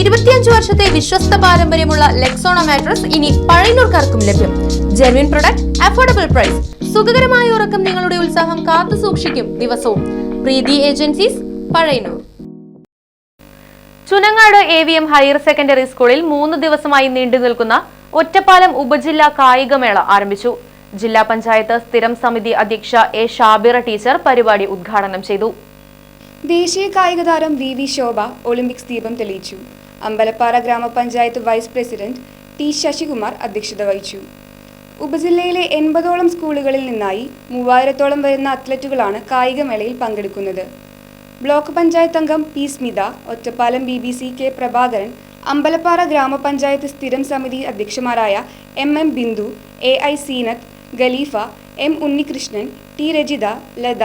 ഇരുപത്തിയഞ്ച് വർഷത്തെ വിശ്വസ്ത പാരമ്പര്യമുള്ള ലെക്സോണ മാട്രസ് ഇനി പഴയനൂർക്കാർക്കും ലഭ്യം. ജെർവിൻ പ്രൊഡക്റ്റ് അഫോർഡബിൾ പ്രൈസ് സുഖകരമായ ഉറക്കം നിങ്ങളുടെ ഉത്സാഹം കാത്തു സൂക്ഷിക്കും ദിവസവും. Preethi agencies Pazhayannur Chunangad A V M higher secondary സ്കൂളിൽ മൂന്ന് ദിവസമായി നീണ്ടു നിൽക്കുന്ന ഒറ്റപ്പാലം ഉപജില്ലാ കായികമേള ആരംഭിച്ചു. ജില്ലാ പഞ്ചായത്ത് സ്ഥിരം സമിതി അധ്യക്ഷ എ ഷാബിറ ടീച്ചർ പരിപാടി ഉദ്ഘാടനം ചെയ്തു. ദേശീയ കായിക താരം വി വി ശോഭ ഒളിമ്പിക്സ് ദീപം തെളിയിച്ചു. അമ്പലപ്പാറ ഗ്രാമപഞ്ചായത്ത് വൈസ് പ്രസിഡന്റ് ടി ശശികുമാർ അധ്യക്ഷത വഹിച്ചു. ഉപജില്ലയിലെ എൺപതോളം സ്കൂളുകളിൽ നിന്നായി മൂവായിരത്തോളം വരുന്ന അത്ലറ്റുകളാണ് കായികമേളയിൽ പങ്കെടുക്കുന്നത്. ബ്ലോക്ക് പഞ്ചായത്ത് അംഗം P Smitha Ottapalam B B C K Prabhakaran Ambalappara ഗ്രാമപഞ്ചായത്ത് സ്ഥിരം സമിതി അധ്യക്ഷമാരായ M M Bindu A I Seenath Khaleefa M Unnikrishnan T Rajitha Latha